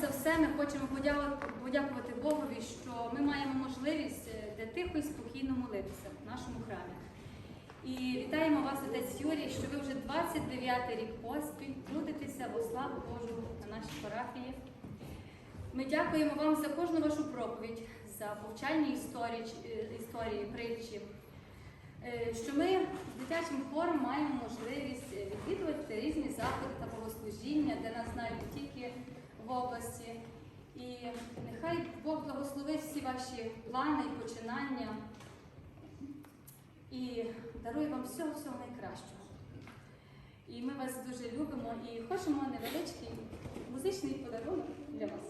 за все ми хочемо подякувати, Богові, що ми маємо можливість е, де тихо і спокійно молитися в нашому храмі. І вітаємо вас, отець Юрій, що ви вже 29-й рік поспіль трудитеся во славу Божу на нашій парафії. Ми дякуємо вам за кожну вашу проповідь, за повчальні історії, е, історії притчі, Е, що ми з дитячим хором маємо можливість відвідувати різні заходи та богослужіння, де нас знають в області. І нехай Бог благословить всі ваші плани і починання і дарує вам всього всього найкращого. І ми вас дуже любимо і хочемо невеличкий музичний подарунок для вас.